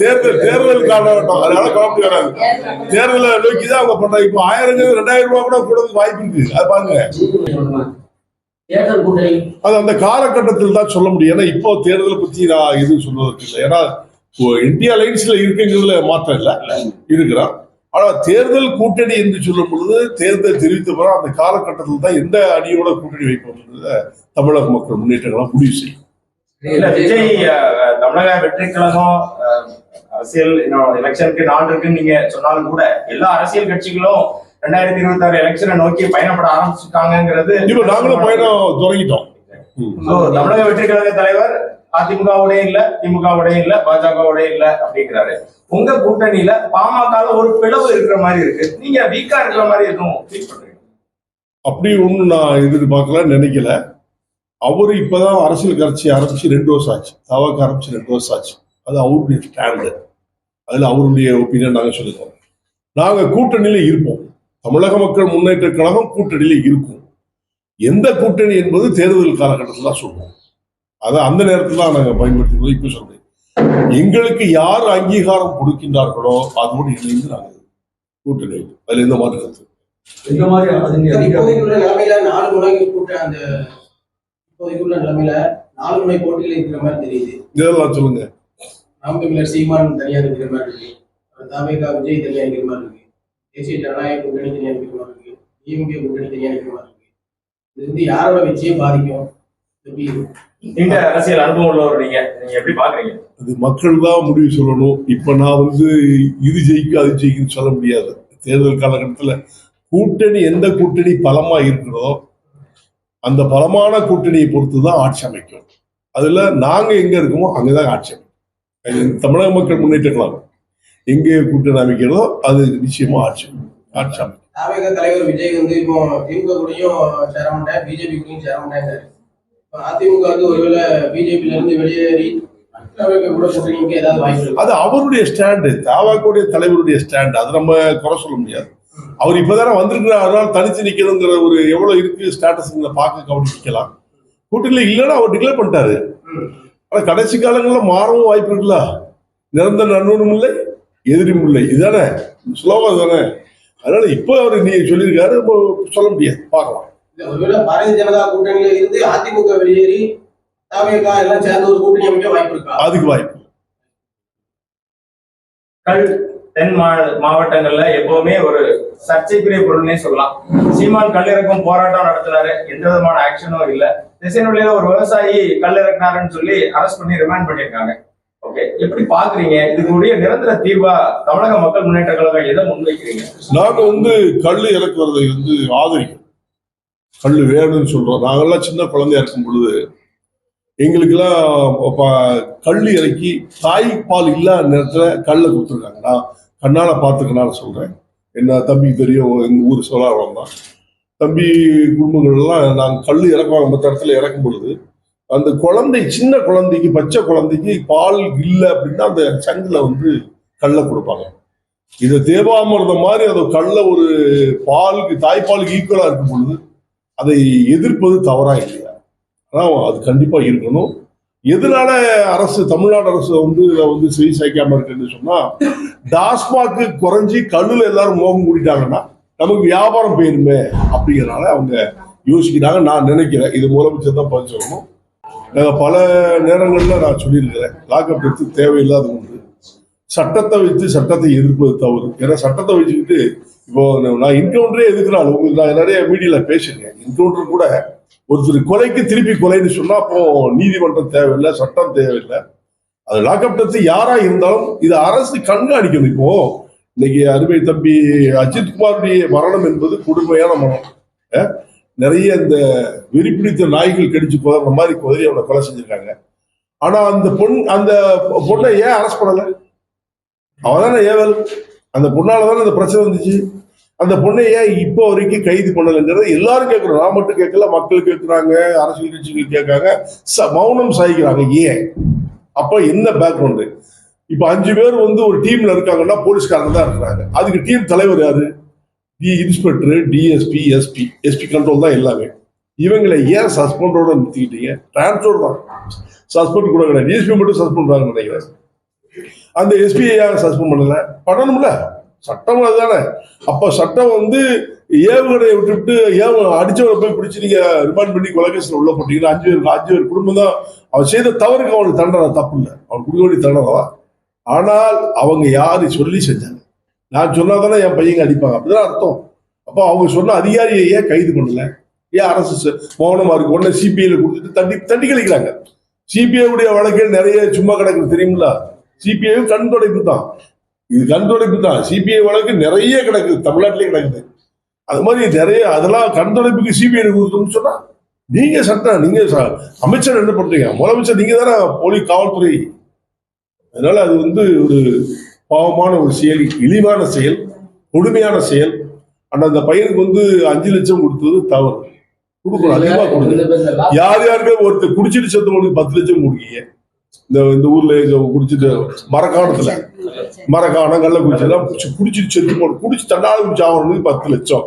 தேர்தல் தேர்தல் காலகட்டம். அதனால காமெடி வராது தேர்தலை நோக்கி தான் அவங்க பண்றாங்க. இப்போ ஆயிரம் ரெண்டாயிரம் ரூபாய் கூட கூட வாய்ப்பு இருக்கு. அது பாருங்க. அது அந்த காலகட்டத்தில் தான் சொல்ல முடியும். ஏன்னா இப்போ தேர்தலை பத்தி நான் எதுவும் சொல்வதற்கு இல்லை. ஏன்னா இப்போ இந்தியா லைன்ஸ்ல இருக்குங்கிறதுல மாற்றம் இல்லை. இருக்கிறான் ஆனா தேர்தல் கூட்டணி என்று சொல்லும் பொழுது தேர்தல் தெரிவித்த பிறகு அந்த காலகட்டத்தில் தான் எந்த அணியோட கூட்டணி வைப்போம் தமிழக மக்கள் முன்னேற்ற முடிவு செய்யும். விஜய் தமிழக வெற்றி கழகம் அரசியல் எலெக்ஷனுக்கு நாள் இருக்குன்னு நீங்க சொன்னாலும் கூட எல்லா அரசியல் கட்சிகளும் ரெண்டாயிரத்தி இருபத்தி ஆறு எலெக்ஷனை நோக்கி பயணப்பட ஆரம்பிச்சிருக்காங்கிறது இப்ப நாங்களும் பயணம் தொடங்கிட்டோம். தமிழக வெற்றி கழக தலைவர் அதிமுகவுடைய இல்ல திமுகவுடைய இல்ல பாஜகவுடைய இல்ல அப்படிங்கிறாரு. உங்க கூட்டணியில பாமக ஒரு பிளவு இருக்கிற மாதிரி இருக்கு. நீங்க வீக்கா இருக்கிற மாதிரி பண்றீங்க அப்படி ஒன்றும் நான் எதிர்பார்க்கல நினைக்கல. அவரு இப்பதான் அரசியல் கட்சி ஆரம்பிச்சு ரெண்டு வருஷம் ஆச்சு. தவாக்கு ஆரம்பிச்சு ரெண்டு வருஷம் ஆச்சு. அது அவருடைய ஸ்டாண்டு அதுல அவருடைய ஒப்பீனியன் நாங்க சொல்லிக்கிறோம் நாங்க கூட்டணியில இருப்போம். தமிழக மக்கள் முன்னேற்ற கழகம் கூட்டணியில இருக்கும். எந்த கூட்டணி என்பது தேர்தல் காலகட்டத்தில் தான் சொல்லுவோம் அதை அந்த நேரத்தில் தான் நாங்கள் பயன்படுத்திக்கிறோம் இப்போ சொல்றேன். எங்களுக்கு யார் அங்கீகாரம் கொடுக்கின்றார்களோ அதோடு இணைந்து நாங்கள் கூட்டணி. அதுல எந்த மாற்று கருத்து? இந்த மாதிரி அதுங்க இப்போதைக்குள்ள நிலைமையில நாலு முனை போட்டிகள் இருக்கிற மாதிரி தெரியுது. இதெல்லாம் சொல்லுங்க. நாம் தமிழர் சீமான் தனியா இருக்கிற மாதிரி இருக்கு. தாவேகா விஜய் தனியா இருக்கிற மாதிரி இருக்கு. தேசிய ஜனநாயக கூட்டணி தனியா இருக்கிற மாதிரி இருக்கு. டிஎம்கே கூட்டணி தனியா இருக்கிற மாதிரி இருக்கு. இது வந்து யாரோட வெற்றியை பாதிக்கும்? எப்படி நீங்க அரசியல் அனுபவம் உள்ளவர் நீங்க. நீங்க எப்படி பாக்குறீங்க? அது மக்கள் தான் முடிவு சொல்லணும். இப்ப நான் வந்து இது ஜெயிக்கும் அது ஜெயிக்கும்னு சொல்ல முடியாது. தேர்தல் காலகட்டத்தில் கூட்டணி எந்த கூட்டணி பலமா இருக்கிறதோ அந்த பலமான கூட்டணியை பொறுத்து தான் ஆட்சி அமைக்கும். அதுல நாங்க எங்க இருக்கோமோ அங்கதான் ஆட்சி அமைக்கும். தமிழக மக்கள் முன்னேற்ற கழகம் எங்கே கூட்டணி அமைக்கிறதோ அது நிச்சயமா ஆட்சி ஆட்சி அமைக்கும். தாவேகா தலைவர் விஜய் வந்து இப்போ திமுக கூடயும் சேர மாட்டேன் பிஜேபி கூடயும் சேர மாட்டேன் அதிமுக வந்து ஒருவேளை பிஜேபியில இருந்து வெளியேறி அது அவருடைய ஸ்டாண்டு தாவாக்குடைய தலைவருடைய ஸ்டாண்டு. அது நம்ம குறை சொல்ல முடியாது. அவர் இப்பதானே வந்திருக்கிறார். அதனால தனிச்சு நிக்கணுங்கிற ஒரு எவ்வளவு இருக்கு ஸ்டேட்டஸ் பார்க்க கவனிக்கலாம். கூட்டணியில் இல்லைன்னா அவர் டிக்ளேர் பண்ணிட்டாரு. ஆனா கடைசி காலங்கள்ல மாறவும் வாய்ப்பு இருக்குல்ல? நிரந்தர நண்பனும் இல்லை எதிரியும் இல்லை. இதுதானே ஸ்லோகம் தானே அதனால இப்போ அவர் நீ சொல்லியிருக்காரு சொல்ல முடியாது. பார்க்கலாம். பாரதிய ஜனதா கூட்டணியில இருந்து அதிமுக வெளியேறி எல்லாம் சேர்ந்து ஒரு கூட்டணி அமைக்க வாய்ப்பு இருக்கா? அதுக்கு வாய்ப்பு. கல் தென் மா- மாவட்டங்கள்ல எப்பவுமே ஒரு சர்ச்சைக்குரிய பொருள்னே சொல்லலாம். சீமான் கல்லிறக்கும் போராட்டம் நடத்தினாரு. எந்த விதமான ஆக்ஷனும் இல்ல. திசைநொழியில ஒரு விவசாயி கல் இறக்குனாருன்னு சொல்லி அரெஸ்ட் பண்ணி ரிமாண்ட் பண்ணியிருக்காங்க. ஓகே எப்படி பாக்குறீங்க? இதுக்குரிய நிரந்தர தீர்வா தமிழக மக்கள் முன்னேற்ற கழகம் எதை முன்வைக்கிறீங்க? நாங்க வந்து கல் இறக்குறதை வந்து ஆதரிக்கிறோம். கல் வேணும்னு சொல்றோம். நாங்கெல்லாம் சின்ன குழந்தையா இருக்கும் பொழுது எங்களுக்கெல்லாம் ப- கல் இறக்கி தாய்ப்பால் இல்லாத நேரத்தில் கல்லை கொடுத்துருக்காங்க நான் கண்ணால் பார்த்துக்கனால சொல்கிறேன் என்ன தம்பி தெரியும் எங்கள் ஊர் சோழாவரம் தான். தம்பி குடும்பங்கள் எல்லாம் நாங்கள் கல் இறக்குவாங்க மற்ற இடத்துல இறக்கும் பொழுது அந்த குழந்தை சின்ன குழந்தைக்கு பச்சை குழந்தைக்கு பால் இல்லை அப்படின்னா அந்த சங்கில் வந்து கல்லை கொடுப்பாங்க. இதை தேவாமிரதம் மாதிரி அந்த கல்லை ஒரு பாலுக்கு தாய்ப்பாலுக்கு ஈக்குவலாக இருக்கும் பொழுது அதை எதிர்ப்பது தவறாக இல்லையா. ஆனால் அது கண்டிப்பாக இருக்கணும். எதனால அரசு தமிழ்நாடு அரசு வந்து இதை வந்து செவி சாய்க்காம இருக்குன்னு சொன்னா டாஸ்மாக்கு குறைஞ்சி கல்லுல எல்லாரும் மோகம் கூட்டிட்டாங்கன்னா நமக்கு வியாபாரம் போயிருமே அப்படிங்கிறனால அவங்க யோசிக்கிறாங்க. நான் நினைக்கிறேன். இது முதலமைச்சர் தான் பதில் சொல்லணும். பல நேரங்களில் நான் சொல்லியிருக்கிறேன். லாக்அப் எடுத்து தேவையில்லாத ஒன்று. சட்டத்தை வைத்து சட்டத்தை எதிர்ப்பது தவறு. ஏன்னா சட்டத்தை வச்சுக்கிட்டு இப்போ நான் என்கவுண்டரே எதுக்குறாள் உங்களுக்கு நான் நிறைய மீடியால பேசியிருக்கேன். என்கவுண்டர் கூட ஒருத்தர் கொலைக்கு திருப்பி கொலைன்னு சொன்னா அப்போ நீதிமன்றம் தேவையில்லை சட்டம் தேவையில்லை. அது லாக்அப் டெத்து யாரா இருந்தாலும் இது அரசு கண்காணிக்கணும். இப்போ இன்னைக்கு அருமை தம்பி அஜித் குமாருடைய மரணம் என்பது கொடுமையான மரணம். நிறைய இந்த வெறிப்பிடித்த நாய்கள் கடிச்சு போகிற மாதிரி குதிரை அவனை கொலை செஞ்சிருக்காங்க. ஆனா அந்த பொன் அந்த பொண்ணை ஏன் அரெஸ்ட் பண்ணலை? அவதானே தானே ஏவல்? அந்த பொண்ணால தானே அந்த பிரச்சனை வந்துச்சு? அந்த பொண்ணை ஏன் இப்போ வரைக்கும் கைது பண்ணலைங்கிறத எல்லாரும் கேட்குறோம் நான் மட்டும் கேட்கல மக்கள் கேட்குறாங்க அரசியல் கட்சிகள் கேட்காங்க. ச- மௌனம் சாய்க்கிறாங்க. ஏன்? அப்ப என்ன பேக்ரவுண்டு இப்ப அஞ்சு பேர் வந்து ஒரு டீம்ல இருக்காங்கன்னா போலீஸ்காரங்க தான் இருக்கிறாங்க. அதுக்கு டீம் தலைவர் யாரு? D inspector DSP SP SP control தான் எல்லாமே. இவங்களை ஏன் சஸ்பெண்டோட நிறுத்திக்கிட்டீங்க? டிரான்ஸ்போர்ட் தான். சஸ்பெண்ட் கூட கிடையாது. டிஎஸ்பி மட்டும் சஸ்பெண்ட் பண்ணாங்க நினைக்கிறேன். அந்த எஸ்பிஐ சஸ்பெண்ட் பண்ணல. பண்ணணும்ல. சட்டம் அதுதானே. அப்போ சட்டம் வந்து ஏவுகணையை விட்டுவிட்டு ஏவு அடிச்சவரை போய் பிடிச்சி நீங்க ரிமாண்ட் பண்ணி கொலகேஷன் உள்ள போட்டீங்கன்னா அஞ்சு பேர் அஞ்சு பேர் குடும்பம் தான். அவன் செய்த தவறுக்கு அவனுக்கு தண்டனை தப்பு இல்லை. அவன் கொடுக்க வேண்டிய தண்டனை ஆனால் அவங்க யாரு சொல்லி செஞ்சாங்க. நான் சொன்னாதானே என் பையங்க அடிப்பாங்க. அப்படிதான் அர்த்தம். அப்போ அவங்க சொன்ன அதிகாரியை ஏன் கைது பண்ணல? ஏன் அரசு ச- மௌனமா இருக்கு? உடனே சிபிஐல கொடுத்துட்டு தட்டி தட்டி கழிக்கிறாங்க. சிபிஐ உடைய வழக்கில் நிறைய சும்மா கிடக்குது தெரியுங்களா சிபிஐயும் கண் துடைப்பு தான். இது கண் துடைப்பு தான். சிபிஐ வழக்கு நிறைய கிடக்குது தமிழ்நாட்டிலே கிடக்குது. அது மாதிரி நிறைய அதெல்லாம் கண் துடைப்புக்கு சிபிஐ கொடுக்கணும்னு சொன்னா நீங்க சட்டம் நீங்க அமைச்சர் என்ன பண்றீங்க? முதலமைச்சர் நீங்க தானே போலீஸ் காவல்துறை. அதனால அது வந்து ஒரு பாவமான ஒரு செயல் இழிவான செயல் கொடுமையான செயல். ஆனா அந்த பையனுக்கு வந்து அஞ்சு லட்சம் கொடுத்தது தவறு. கொடுக்கணும் அதிகமா கொடுக்கணும் யார் யாருக்கு ஒருத்தர் குடிச்சிட்டு செத்தவனுக்கு பத்து லட்சம் கொடுக்கீங்க. இந்த இந்த ஊர்ல குடிச்சிட்டு மரக்காணத்துல. மரக்காணம் கள்ளக்குறிச்சி எல்லாம் குடிச்சு- குடிச்சிட்டு செத்து போன குடிச்சு தண்டாள குடிச்சு ஆகணுக்கு பத்து லட்சம்.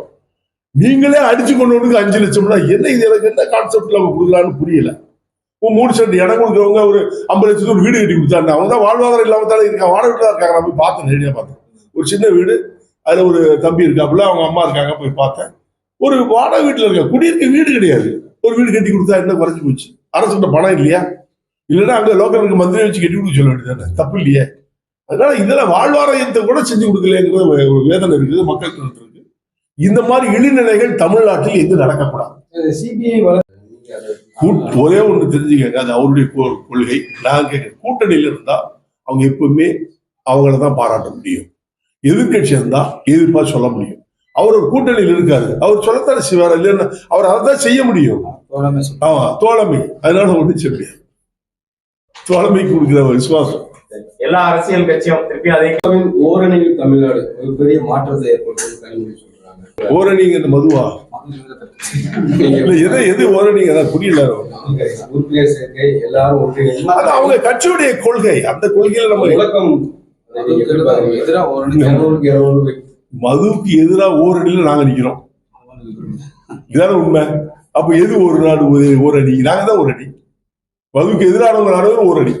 நீங்களே அடிச்சு கொண்டவனுக்கு அஞ்சு லட்சம்னா என்ன இது? எனக்கு என்ன கான்செப்ட்ல அவங்க கொடுக்கலான்னு புரியல. மூணு சென்ட் இடம் கொடுக்குறவங்க ஒரு ஐம்பது லட்சத்துக்கு ஒரு வீடு கட்டி கொடுத்தாங்க. அவங்க தான் வாழ்வாதாரம் இல்லாம தானே இருக்காங்க வாடகை வீட்டுல இருக்காங்க. நான் போய் பார்த்தேன் நேரடியாக பார்த்தேன். ஒரு சின்ன வீடு அதுல ஒரு தம்பி இருக்காப்புல அவங்க அம்மா இருக்காங்க போய் பார்த்தேன். ஒரு வாடகை வீட்டுல இருக்க குடியிருக்க வீடு கிடையாது. ஒரு வீடு கட்டி கொடுத்தா என்ன குறைஞ்சு போச்சு? அரசுகிட்ட பணம் இல்லையா? இல்லைன்னா அங்க லோக்கல் இருக்க மந்திரி வச்சு கட்டி கொடுக்க சொல்ல வேண்டியதானே தப்பு இல்லையே. அதனால இதெல்லாம் வாழ்வாதாரத்தை கூட செஞ்சு கொடுக்கலங்கிற வே- ஒரு வேதனை இருக்குது மக்களுக்கு இருக்கு. இந்த மாதிரி இழிநிலைகள் தமிழ்நாட்டில் எங்கு நடக்கக்கூடாது? சிபிஐ ஒரே ஒன்று தெரிஞ்சுக்கங்க அது அவருடைய கொள்கை. நான் கேட்கிறேன் கூட்டணியில் இருந்தா அவங்க எப்பவுமே அவங்கள தான் பாராட்ட முடியும். எதிர்க்கட்சி இருந்தா எதிர்ப்பா சொல்ல முடியும். அவர் ஒரு கூட்டணியில் இருக்காரு. அவர் சொல்லத்தானே செய்வார் இல்லைன்னா அவர் அதை தான் செய்ய முடியும். ஆமா தோழமை. அதனால ஒன்றும் செய்ய முடியாது. தோழமைக்கு கொடுக்கிற ஒரு விசுவாசம். எல்லா அரசியல் கட்சியும் திருப்பி அதை ஓரணியில் தமிழ்நாடு ஒரு பெரிய மாற்றத்தை ஏற்படுத்தும் ஓரணிங்க மதுவா? இல்ல எதை எது ஓரணிங்க? அதான் புரியல. அவங்க உறுப்பினர் சேர்க்கை எல்லாரும் ஒன்றிணைந்து அது அவங்க கட்சியுடைய கொள்கை. அந்த கொள்கையில நம்ம விளக்கம் மதுவுக்கு எதிராக ஓரணியில நாங்க நிக்கிறோம். இதான உண்மை? அப்ப எது ஒரு நாடு அணி நாங்க தான் ஒரு அணி எதிரானவங்க நாடுகள் ஒரு அடி.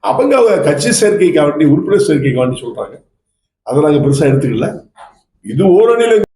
அவங்க அவங்க கட்சி சேர்க்கைக்காண்டி உறுப்பினர் சேர்க்கைக்காண்டி சொல்றாங்க. அதை நாங்கள் பெருசா எடுத்துக்கல. இது ஓரணியில்